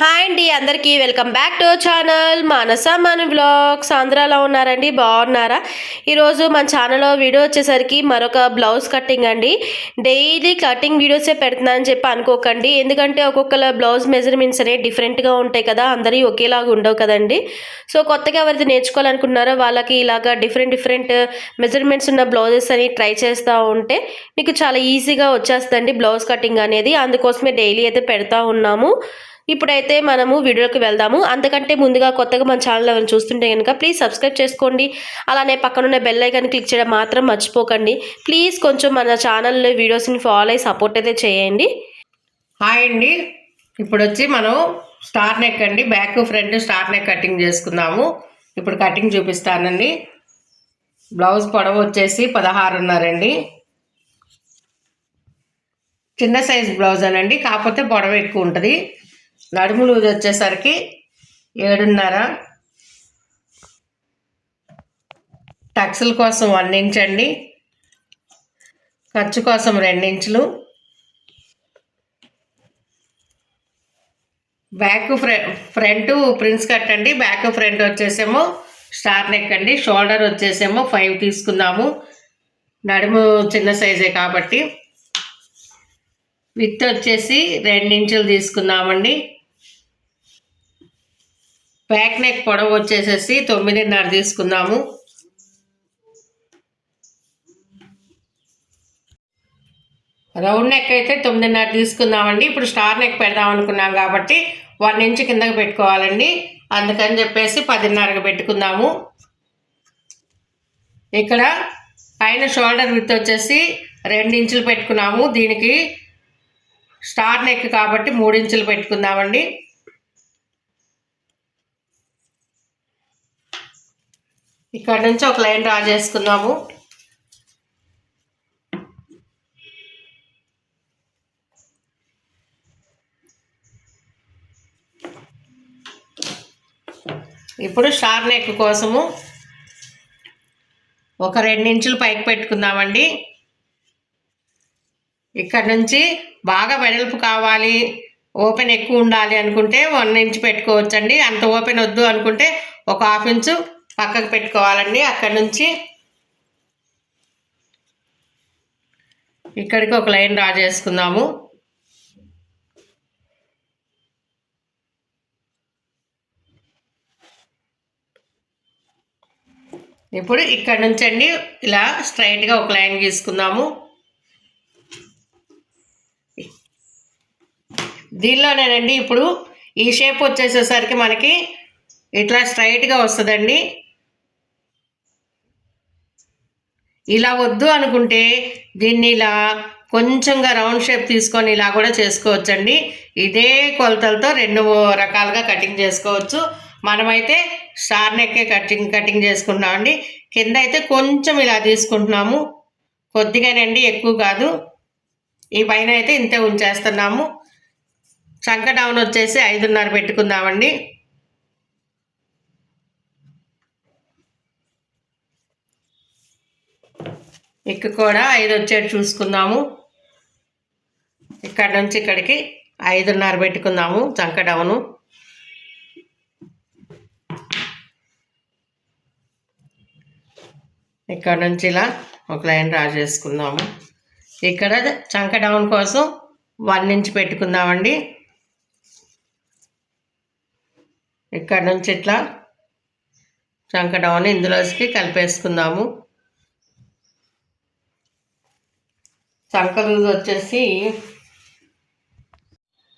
Hi అండి అందరికీ welcome back to channel Manasa మన బ్లాగ్స్ ఆంధ్రాలో ఉన్నారండి బాగున్నారా? ఈరోజు మన ఛానల్లో వీడియో వచ్చేసరికి మరొక బ్లౌజ్ కటింగ్ అండి. డైలీ కటింగ్ వీడియోసే పెడుతున్నానని చెప్పి అనుకోకండి. ఎందుకంటే ఒక్కొక్కల బ్లౌజ్ మెజర్మెంట్స్ అనేవి డిఫరెంట్గా ఉంటాయి కదా అందరి ఒకేలాగా ఉండవు కదండి. సో కొత్తగా ఎవరైతే నేర్చుకోవాలనుకున్నారో వాళ్ళకి ఇలాగా డిఫరెంట్ డిఫరెంట్ మెజర్మెంట్స్ ఉన్న బ్లౌజెస్ అని ట్రై చేస్తూ ఉంటే మీకు చాలా ఈజీగా వచ్చేస్తుందండి బ్లౌజ్ కటింగ్ అనేది. అందుకోసమే డైలీ అయితే పెడతా ఉన్నాము. ఇప్పుడైతే మనము వీడియోకి వెళ్దాము. అంతకంటే ముందుగా కొత్తగా మన ఛానల్ ఎవరైనా చూస్తుంటే కనుక ప్లీజ్ సబ్స్క్రైబ్ చేసుకోండి. అలానే పక్కనున్న బెల్ ఐకాన్ క్లిక్ చేయడం మాత్రం మర్చిపోకండి. ప్లీజ్ కొంచెం మన ఛానల్లో వీడియోస్ని ఫాలో అయ్యి సపోర్ట్ అయితే చేయండి. హాయ్ అండి. ఇప్పుడు వచ్చి మనం స్టార్ నెక్ అండి. Back front star neck cutting చేసుకుందాము. ఇప్పుడు కటింగ్ చూపిస్తానండి. బ్లౌజ్ పొడవు వచ్చేసి పదహారున్నరండి చిన్న సైజ్ బ్లౌజ్ అనండి. కాకపోతే పొడవు ఎక్కువ ఉంటుంది. నడుము లూజ్ వచ్చేసరికి ఏడున్నర. టక్స్ల కోసం వన్ ఇంచ్ అండి. ఖర్చు కోసం రెండు ఇంచులు. బ్యాక్ ఫ్ర ఫ్రంట్ ప్రిన్స్ కట్ అండి. బ్యాక్ ఫ్రంట్ వచ్చేసేమో స్టార్ నెక్ అండి. షోల్డర్ వచ్చేసేమో ఫైవ్ తీసుకున్నాము. నడుము చిన్న సైజే కాబట్టి. విత్ వచ్చేసి రెండించులు తీసుకున్నామండి. బ్యాక్ నెక్ పొడవు వచ్చేసేసి తొమ్మిదిన్నర తీసుకుందాము. రౌండ్ నెక్ అయితే తొమ్మిదిన్నర తీసుకుందామండి. ఇప్పుడు స్టార్ నెక్ పెడదాం అనుకున్నాం కాబట్టి వన్ ఇంచ్ కిందకి పెట్టుకోవాలండి. అందుకని చెప్పేసి పదిన్నరకు పెట్టుకుందాము. ఇక్కడ పైన షోల్డర్ విత్ వచ్చేసి రెండు ఇంచులు పెట్టుకున్నాము. దీనికి స్టార్ నెక్ కాబట్టి మూడు ఇంచులు పెట్టుకుందామండి. ఇక్కడ నుంచి ఒక లైన్ డ్రా చేసుకుందాము. ఇప్పుడు స్టార్ నెక్ కోసము ఒక రెండు ఇంచులు పైకి పెట్టుకుందామండి. ఇక్కడ నుంచి బాగా వెడల్పు కావాలి. ఓపెన్ ఎక్కువ ఉండాలి అనుకుంటే వన్ ఇంచ్ పెట్టుకోవచ్చండి. అంత ఓపెన్ వద్దు అనుకుంటే ఒక హాఫ్ ఇంచు పక్కకు పెట్టుకోవాలండి. అక్కడి నుంచి ఇక్కడికి ఒక లైన్ డ్రా చేసుకుందాము. ఇప్పుడు ఇక్కడ నుంచి అండి ఇలా స్ట్రైట్గా ఒక లైన్ గీసుకుందాము. దీనిలోనేనండి ఇప్పుడు ఈ షేప్ వచ్చేసేసరికి మనకి ఇట్లా స్ట్రైట్గా వస్తుందండి. ఇలా వద్దు అనుకుంటే దీన్ని ఇలా కొంచెంగా రౌండ్ షేప్ తీసుకొని ఇలా కూడా చేసుకోవచ్చండి. ఇదే కొలతలతో రెండు రకాలుగా కటింగ్ చేసుకోవచ్చు. మనమైతే స్టార్ నెక్కే కటింగ్ కటింగ్ చేసుకుంటున్నామండి కింద అయితే కొంచెం ఇలా తీసుకుంటున్నాము. కొద్దిగానండి ఎక్కువ కాదు. ఈ పైన అయితే ఇంతే ఉంచేస్తున్నాము. చంక డౌన్ వచ్చేసి ఐదున్నర పెట్టుకుందామండి. ఇక్కడ కూడా ఐదు వచ్చేది చూసుకుందాము. ఇక్కడ నుంచి ఇక్కడికి ఐదున్నర పెట్టుకుందాము చంక డౌను. ఇక్కడ నుంచి ఇలా ఒక లైన్ డ్రా చేసుకుందాము. ఇక్కడ చంక డౌన్ కోసం వన్ ఇంచ్ పెట్టుకుందామండి. ఇక్కడ నుంచి ఇట్లా చంక డౌన్ ఇందులోకి కలిపేసుకుందాము. చంక వచ్చేసి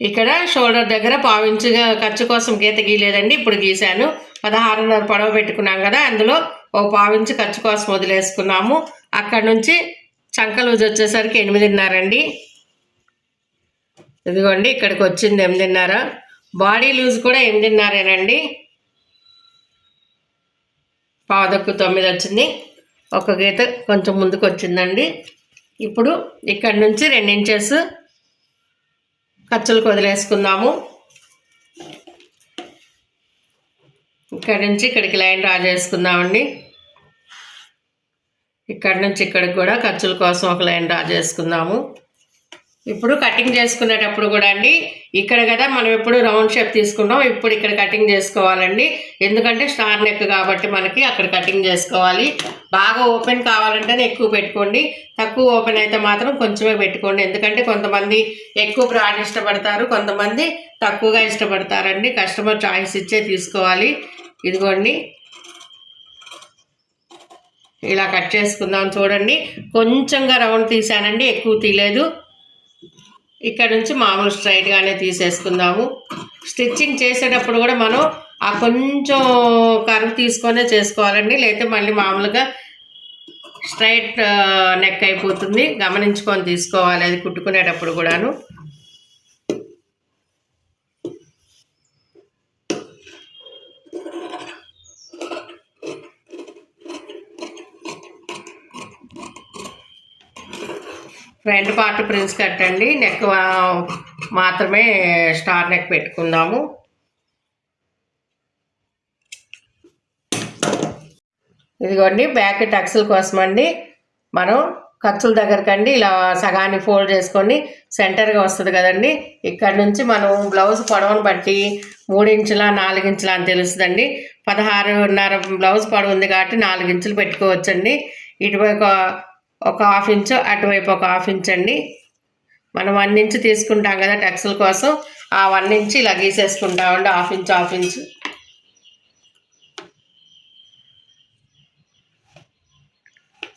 ఇక్కడ షోల్డర్ దగ్గర పావించుగా ఖర్చు కోసం గీత గీయలేదండి. ఇప్పుడు గీశాను. పదహారున్నర పొడవ పెట్టుకున్నాం కదా. అందులో ఓ పావించి ఖర్చు కోసం వదిలేసుకున్నాము. అక్కడ నుంచి చంకలూజ్ వచ్చేసరికి ఎనిమిదిన్నర అండి. ఇదిగోండి ఇక్కడికి వచ్చింది ఎనిమిదిన్నర. బాడీ లూజ్ కూడా ఎనిమిదిన్నరేనండి. పాదక్కు తొమ్మిది వచ్చింది. ఒక గీత కొంచెం ముందుకు వచ్చిందండి ఇప్పుడు ఇక్కడ నుంచి రెండించెస్ ఖర్చులకు వదిలేసుకుందాము. ఇక్కడ నుంచి ఇక్కడికి లైన్ డ్రా చేసుకుందామండి. ఇక్కడ నుంచి ఇక్కడికి కూడా ఖర్చుల కోసం ఒక లైన్ డ్రా చేసుకుందాము. ఇప్పుడు కటింగ్ చేసుకునేటప్పుడు కూడా అండి ఇక్కడ కదా మనం ఎప్పుడు రౌండ్ షేప్ తీసుకుంటాం ఇప్పుడు ఇక్కడ కటింగ్ చేసుకోవాలండి. ఎందుకంటే స్టార్ నెక్ కాబట్టి మనకి అక్కడ కటింగ్ చేసుకోవాలి. బాగా ఓపెన్ కావాలంటేనే ఎక్కువ పెట్టుకోండి. తక్కువ ఓపెన్ అయితే మాత్రం కొంచెమే పెట్టుకోండి. ఎందుకంటే కొంతమంది ఎక్కువ బ్రాడ్ ఇష్టపడతారు కొంతమంది తక్కువగా ఇష్టపడతారండి. కస్టమర్ చాయిస్ ఇచ్చే తీసుకోవాలి. ఇదిగోండి. ఇలా కట్ చేసుకుందాం చూడండి. కొంచెంగా రౌండ్ తీసానండి ఎక్కువ తీయలేదు. ఇక్కడ నుంచి మామూలు స్ట్రైట్గానే తీసేసుకుందాము. స్టిచ్చింగ్ చేసేటప్పుడు కూడా మనం ఆ కొంచెం కరువు తీసుకొనే చేసుకోవాలండి. లేకపోతే మళ్ళీ మామూలుగా స్ట్రైట్ నెక్ అయిపోతుంది. గమనించుకొని తీసుకోవాలి అది కుట్టుకునేటప్పుడు కూడాను. ఫ్రంట్ పార్ట్ ప్రిన్స్ కట్ అండి నెక్ మాత్రమే స్టార్ నెక్ పెట్టుకుందాము. ఇదిగోండి బ్యాక్ టక్స్ల కోసం అండి మనం ఖర్చుల దగ్గరకండి ఇలా సగాన్ని ఫోల్డ్ చేసుకొని సెంటర్గా వస్తుంది కదండి. ఇక్కడ నుంచి మనం బ్లౌజ్ పొడవును బట్టి మూడు నాలుగించుల అని తెలుస్తుందండి. పదహారున్నర బ్లౌజ్ పొడవు ఉంది కాబట్టి నాలుగు ఇంచులు పెట్టుకోవచ్చండి. ఇటువైపు ఒక హాఫ్ ఇంచు అటువైపు ఒక హాఫ్ ఇంచ్ అండి. మనం వన్ ఇంచ్ తీసుకుంటాం కదా టక్స్ల కోసం. ఆ వన్ ఇంచ్ ఇలా గీసేసుకుంటామండి హాఫ్ ఇంచ్ హాఫ్ ఇంచ్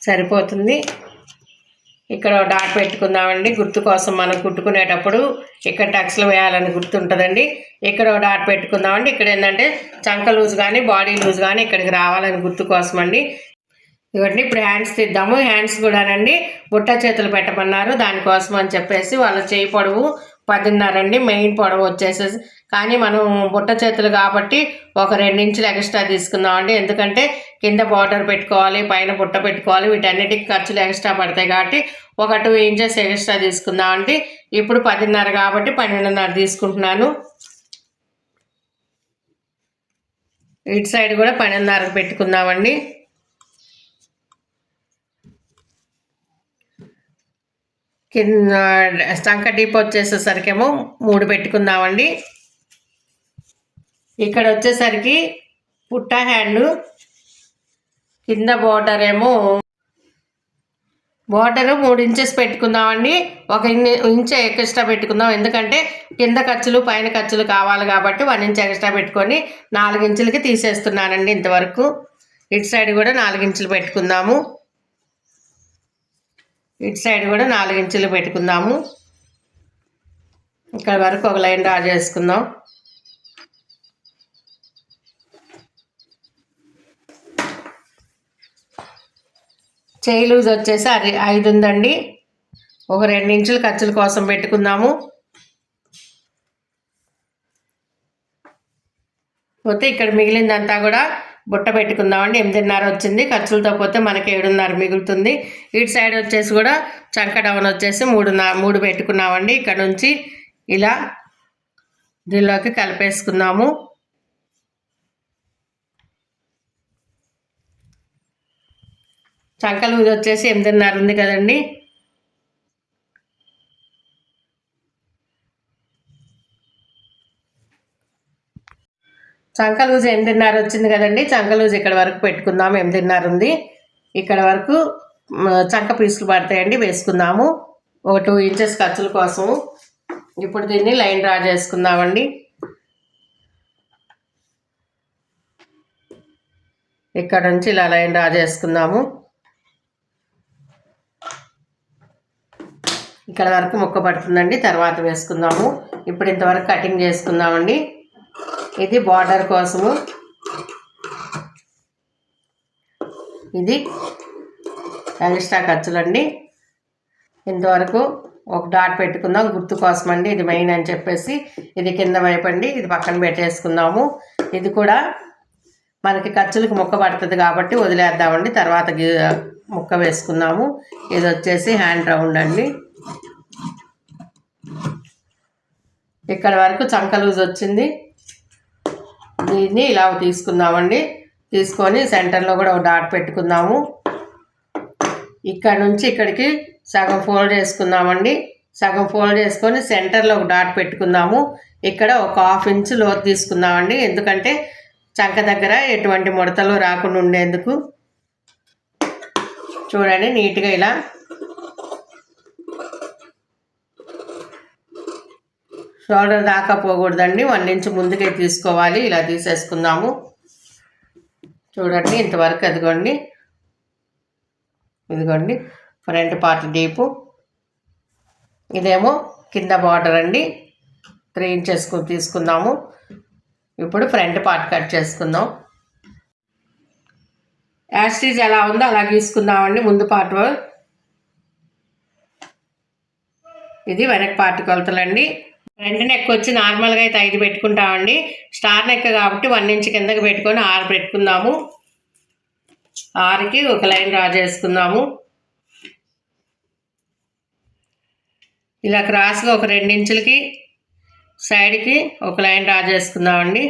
సరిపోతుంది. ఇక్కడ ఒక డాట్ పెట్టుకుందామండి గుర్తు కోసం మనం కుట్టుకునేటప్పుడు ఇక్కడ టక్స్లు వేయాలని గుర్తుంటుందండి ఇక్కడ ఒక డాట్ పెట్టుకుందామండి ఇక్కడ ఏంటంటే చంక లూజ్ కానీ బాడీ లూజ్ కానీ ఇక్కడికి రావాలని గుర్తు కోసం అండి. ఇవన్నీ ఇప్పుడు హ్యాండ్స్ తీద్దాము. హ్యాండ్స్ కూడానండి బుట్ట చేతులు పెట్టమన్నారు. దానికోసం అని చెప్పేసి వాళ్ళ చేయి పొడవు పదిన్నర అండి మెయిన్ పొడవు వచ్చేసేసి. కానీ మనం బుట్ట చేతులు కాబట్టి ఒక రెండు ఇంచులు ఎక్స్ట్రా తీసుకుందామండి. ఎందుకంటే కింద బార్డర్ పెట్టుకోవాలి పైన బుట్ట పెట్టుకోవాలి. వీటన్నిటికి ఖర్చులు ఎక్స్ట్రా పడతాయి కాబట్టి ఒక టూ ఇంచెస్ ఎక్స్ట్రా తీసుకుందామండి. ఇప్పుడు పదిన్నర కాబట్టి పన్నెండున్నర తీసుకుంటున్నాను. ఇటు సైడ్ కూడా పన్నెండున్నరకు పెట్టుకుందామండి. కింద సంక డీప్ వచ్చేసేసరికేమో మూడు పెట్టుకుందామండి. ఇక్కడ వచ్చేసరికి పుట్ట హ్యాండ్ కింద బోర్డర్ ఏమో బోర్డర్ మూడు ఇంచెస్ పెట్టుకుందామండి. ఒక ఇంచ్ ఎక్స్ట్రా పెట్టుకుందాం. ఎందుకంటే కింద ఖర్చులు పైన ఖర్చులు కావాలి కాబట్టి వన్ ఇంచ్ ఎక్స్ట్రా పెట్టుకొని నాలుగు ఇంచులకి తీసేస్తున్నానండి ఇంతవరకు. ఇటు సైడ్ కూడా నాలుగు ఇంచులు పెట్టుకుందాము. ఇటు సైడ్ కూడా నాలుగు ఇంచులు పెట్టుకుందాము. ఇక్కడ వరకు ఒక లైన్ డ్రా చేసుకుందాం. చేయి లూజ్ వచ్చేసి అది ఐదు ఉందండి. ఒక రెండు ఇంచులు ఖర్చుల కోసం పెట్టుకుందాము. పోతే ఇక్కడ మిగిలిందంతా కూడా బుట్ట పెట్టుకుందామండి. ఎనిమిదిన్నర వచ్చింది. ఖర్చులతో పోతే మనకి ఏడున్నర మిగులుతుంది. ఇటు సైడ్ వచ్చేసి కూడా చంక డౌన్ వచ్చేసి మూడు మూడు పెట్టుకున్నామండి. ఇక్కడ నుంచి ఇలా దీనిలోకి కలిపేసుకుందాము. చంకలు వచ్చేసి ఎనిమిదిన్నర ఉంది కదండి. చంక లూజ్ ఎనిమిదిన్నర వచ్చింది కదండి. చంకలూజ్ ఇక్కడ వరకు పెట్టుకుందాము ఎనిమిదిన్నర ఉంది. ఇక్కడ వరకు చంక పీసులు పడతాయండి. వేసుకుందాము. ఒక టూ ఇంచెస్ ఖర్చుల కోసం. ఇప్పుడు దీన్ని లైన్ డ్రా చేసుకుందామండి. ఇక్కడ నుంచి ఇలా లైన్ డ్రా చేసుకుందాము. ఇక్కడ వరకు ముక్క పడుతుందండి. తర్వాత వేసుకుందాము. ఇప్పుడు ఇంతవరకు కటింగ్ చేసుకుందామండి. ఇది బార్డర్ కోసము. ఇది ఎక్స్ట్రా ఖర్చులండి. ఇంతవరకు ఒక డాట్ పెట్టుకుందాం. గుర్తు కోసం అండి ఇది మెయిన్ అని చెప్పేసి ఇది కింద వైపు అండి ఇది పక్కన పెట్టేసుకుందాము. ఇది కూడా మనకి ఖర్చులకు ముక్క పడుతుంది కాబట్టి వదిలేద్దామండి. తర్వాత ముక్క వేసుకుందాము. ఇది వచ్చేసి హ్యాండ్ రౌండ్ అండి. ఇక్కడ వరకు చంక లూజ్ వచ్చింది. దీన్ని ఇలా తీసుకుందామండి. తీసుకొని సెంటర్లో కూడా ఒక డాట్ పెట్టుకుందాము. ఇక్కడ నుంచి ఇక్కడికి సగం ఫోల్డ్ చేసుకుందామండి. సగం ఫోల్డ్ చేసుకొని సెంటర్లో ఒక డాట్ పెట్టుకుందాము. ఇక్కడ ఒక హాఫ్ ఇంచ్ లోతు తీసుకుందామండి. ఎందుకంటే చంక దగ్గర ఎటువంటి ముడతలు రాకుండా ఉండేందుకు. చూడండి నీట్గా ఇలా షోల్డర్ దాకా పోకూడదండి. వన్ ఇంచ్ ముందుకే తీసుకోవాలి. ఇలా తీసేసుకుందాము. చూడండి ఇంతవరకు అదిగోండి. ఇదిగోండి. Front part deep. ఇదేమో కింద బార్డర్ అండి. త్రీ ఇంచెస్ తీసుకుందాము. ఇప్పుడు ఫ్రంట్ పార్ట్ కట్ చేసుకుందాం. యాస్టీజ్ ఎలా ఉందో అలా గీసుకుందామండి. ముందు పార్ట్ ఇది వెనక పార్ట్ కొలతలండి. ఫ్రంట్ నెక్ వచ్చి నార్మల్గా అయితే ఐదు పెట్టుకుంటామండి. స్టార్ నెక్ కాబట్టి వన్ ఇంచ్ కిందకి పెట్టుకొని ఆరు పెట్టుకుందాము. ఆరుకి ఒక లైన్ డ్రా చేసుకుందాము. ఇలా క్రాస్గా ఒక రెండించులకి సైడ్కి ఒక లైన్ డ్రా చేసుకుందామండి.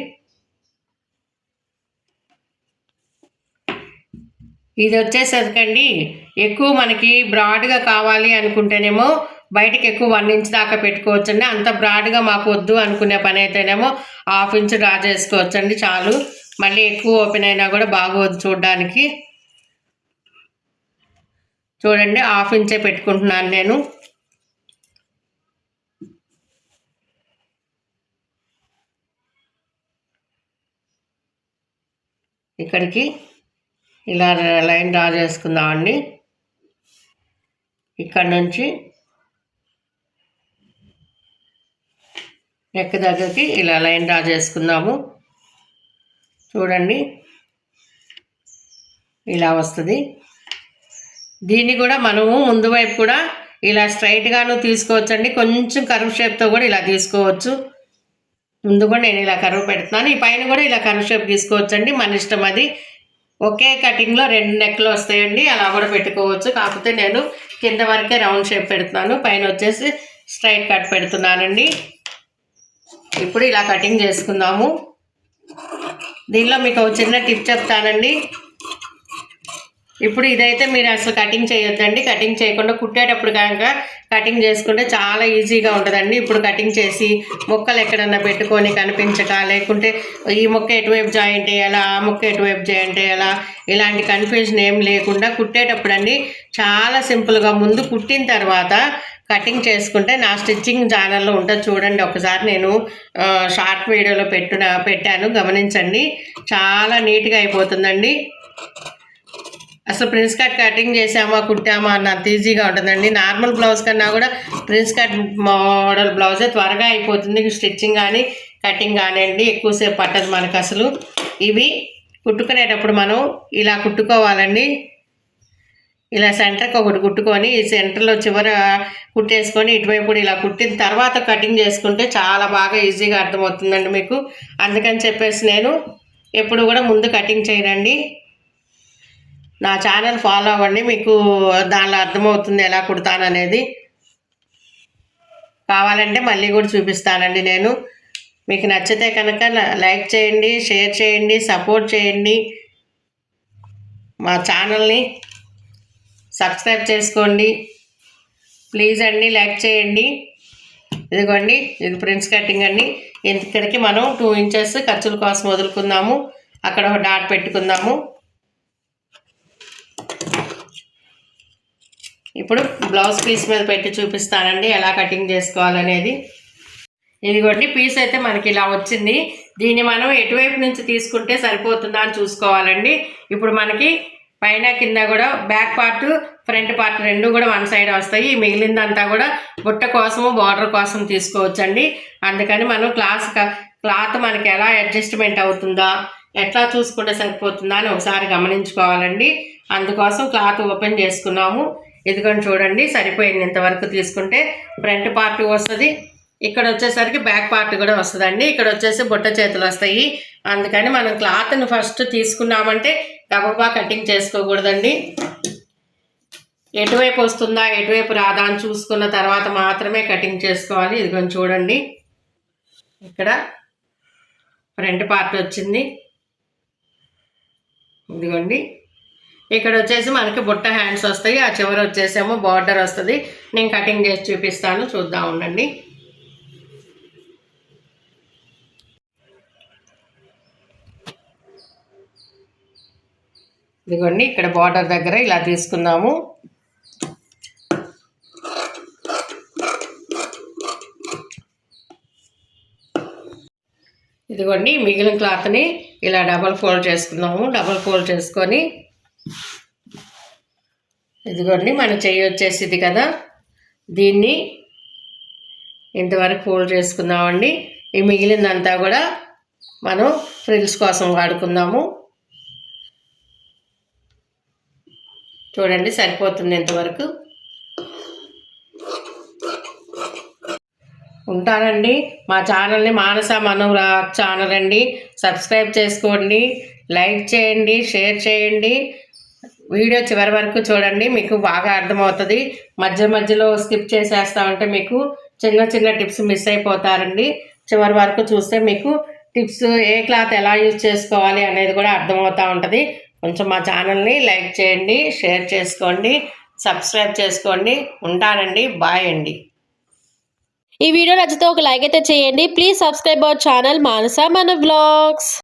ఇది వచ్చేసరికండి ఎక్కువ మనకి బ్రాడ్గా కావాలి అనుకుంటేనేమో బయటకు ఎక్కువ వన్ ఇంచ్ దాకా పెట్టుకోవచ్చండి. అంత బ్రాడ్గా మాకు వద్దు అనుకునే పని అయితేనేమో హాఫ్ ఇంచ్ డ్రా చేసుకోవచ్చండి చాలు. మళ్ళీ ఎక్కువ ఓపెన్ అయినా కూడా బాగోదు చూడడానికి. చూడండి హాఫ్ ఇంచే పెట్టుకుంటున్నాను నేను. ఇక్కడికి ఇలా లైన్ డ్రా చేసుకుందామండి. ఇక్కడ నుంచి నెక్ దగ్గరికి ఇలా లైన్ డ్రా చేసుకుందాము. చూడండి. ఇలా వస్తుంది. దీన్ని కూడా మనము ముందు వైపు కూడా ఇలా స్ట్రైట్గాను తీసుకోవచ్చండి. కొంచెం కరువు షేప్తో కూడా ఇలా తీసుకోవచ్చు. ముందు కూడా నేను ఇలా కరువు పెడుతున్నాను. ఈ పైన కూడా ఇలా కరువు షేప్ తీసుకోవచ్చండి. మన ఇష్టం అది. ఒకే కటింగ్లో రెండు నెక్లు వస్తాయండి. అలా కూడా పెట్టుకోవచ్చు. కాకపోతే నేను కింద వరకే రౌండ్ షేప్ పెడుతున్నాను. పైన వచ్చేసి స్ట్రైట్ కట్ పెడుతున్నానండి. ఇప్పుడు ఇలా కటింగ్ చేసుకుందాము. దీనిలో మీకు చిన్న టిప్ చెప్తానండి. ఇప్పుడు ఇదైతే మీరు అసలు కటింగ్ చేయొద్దండి. కటింగ్ చేయకుండా కుట్టేటప్పుడు కనుక కటింగ్ చేసుకుంటే చాలా ఈజీగా ఉంటుందండి. ఇప్పుడు కటింగ్ చేసి మొక్కలు ఎక్కడన్నా పెట్టుకొని కనిపించక లేకుంటే ఈ మొక్క ఎటువైపు జాయింట్ చేయాలా ఆ మొక్క ఎటువైపు జాయింట్ చేయాలా ఇలాంటి కన్ఫ్యూజన్ ఏం లేకుండా కుట్టేటప్పుడు అండి చాలా సింపుల్గా ముందు కుట్టిన తర్వాత కటింగ్ చేసుకుంటే నా స్టిచ్చింగ్ ఛానల్లో ఉంటుంది. చూడండి ఒకసారి నేను షార్ట్ వీడియోలో పెట్టున పెట్టాను. గమనించండి. చాలా నీట్గా అయిపోతుందండి. అసలు ప్రిన్స్ కట్ కటింగ్ చేసామా కుట్టామా అన్నంత ఈజీగా ఉంటుందండి. నార్మల్ బ్లౌజ్ కన్నా కూడా ప్రిన్స్ కట్ మోడల్ బ్లౌజే త్వరగా అయిపోతుంది. స్టిచ్చింగ్ కానీ కటింగ్ కానివ్వండి ఎక్కువసేపు పట్టదు మనకు అసలు. ఇవి కుట్టుకునేటప్పుడు మనం ఇలా కుట్టుకోవాలండి. ఇలా సెంటర్కి ఒకటి కుట్టుకొని ఈ సెంటర్లో చివర కుట్టేసుకొని ఇటువైపు కూడా ఇలా కుట్టిన తర్వాత కటింగ్ చేసుకుంటే చాలా బాగా ఈజీగా అర్థమవుతుందండి మీకు. అందుకని చెప్పేసి నేను ఎప్పుడు కూడా ముందు కటింగ్ చేయనండి. నా ఛానల్ ఫాలో అవ్వండి మీకు దానిలో అర్థమవుతుంది ఎలా కుడతాననేది. కావాలంటే మళ్ళీ కూడా చూపిస్తానండి నేను. మీకు నచ్చితే కనుక లైక్ చేయండి షేర్ చేయండి సపోర్ట్ చేయండి. మా ఛానల్ని సబ్స్క్రైబ్ చేసుకోండి. ప్లీజ్ అండి లైక్ చేయండి. ఇదిగోండి ఇది ప్రిన్స్ కటింగ్ అండి. ఇక్కడికి మనం టూ ఇంచెస్ ఖర్చుల కోసం వదులుకుందాము. అక్కడ ఒక డాట్ పెట్టుకుందాము. ఇప్పుడు బ్లౌజ్ పీస్ మీద పెట్టి చూపిస్తానండి ఎలా కటింగ్ చేసుకోవాలనేది. ఇదిగోండి పీస్ అయితే మనకి ఇలా వచ్చింది. దీన్ని మనం ఎటువైపు నుంచి తీసుకుంటే సరిపోతుందా అని చూసుకోవాలండి. ఇప్పుడు మనకి పైన కింద కూడా బ్యాక్ పార్ట్ ఫ్రంట్ పార్ట్ రెండు కూడా వన్ సైడ్ వస్తాయి. మిగిలిందంతా కూడా బుట్ట కోసము బార్డర్ కోసం తీసుకోవచ్చండి. అందుకని మనం క్లాస్ క్లాత్ మనకి ఎలా అడ్జస్ట్మెంట్ అవుతుందా ఎట్లా చూసుకుంటే సరిపోతుందా అని ఒకసారి గమనించుకోవాలండి. అందుకోసం క్లాత్ ఓపెన్ చేసుకున్నాము. ఇదిగోని చూడండి సరిపోయింది. ఇంతవరకు తీసుకుంటే ఫ్రంట్ పార్ట్ వస్తుంది. ఇక్కడ వచ్చేసరికి బ్యాక్ పార్ట్ కూడా వస్తుందండి. ఇక్కడ వచ్చేసి బుట్ట చేతులు వస్తాయి. అందుకని మనం క్లాత్ని ఫస్ట్ తీసుకున్నామంటే గబగబా కటింగ్ చేసుకోకూడదండి. ఎటువైపు వస్తుందా ఎటువైపు రాదా అని చూసుకున్న తర్వాత మాత్రమే కటింగ్ చేసుకోవాలి. ఇదిగోండి చూడండి. ఇక్కడ ఫ్రంట్ పార్ట్ వచ్చింది. ఇదిగోండి. ఇక్కడ వచ్చేసి మనకి బుట్ట హ్యాండ్స్ వస్తాయి. ఆ చివరి వచ్చేసేమో బార్డర్ వస్తుంది. నేను కటింగ్ చేసి చూపిస్తాను. చూద్దాం ఉండండి. ఇదిగోండి ఇక్కడ బార్డర్ దగ్గర ఇలా తీసుకుందాము ఇదిగోండి మిగిలిన క్లాత్ని ఇలా డబల్ ఫోల్డ్ చేసుకుందాము డబల్ ఫోల్డ్ చేసుకొని ఇదిగోండి మన చెయ్యి వచ్చేసింది కదా. దీన్ని ఇంతవరకు ఫోల్డ్ చేసుకుందామండి ఈ మిగిలిందంతా కూడా మనం ఫ్రిల్స్ కోసం వాడుకుందాము చూడండి సరిపోతుంది ఇంతవరకు ఉంటానండి. మా ఛానల్ని మానస మనోర ఛానల్ అండి. సబ్స్క్రైబ్ చేసుకోండి. లైక్ చేయండి షేర్ చేయండి. వీడియో చివరి వరకు చూడండి మీకు బాగా అర్థమవుతుంది. మధ్య మధ్యలో స్కిప్ చేసేస్తా ఉంటే మీకు చిన్న చిన్న టిప్స్ మిస్ అయిపోతారండి. చివరి వరకు చూస్తే మీకు టిప్స్ ఏ క్లాత్ ఎలా యూజ్ చేసుకోవాలి అనేది కూడా అర్థమవుతూ ఉంటుంది. కొంచెం మా ఛానల్ని లైక్ చేయండి షేర్ చేసుకోండి సబ్స్క్రైబ్ చేసుకోండి. ఉంటానండి. బాయ్ అండి. ఈ వీడియో నచ్చితే ఒక లైక్ అయితే చేయండి. Please subscribe our channel Manasa మన బ్లాగ్స్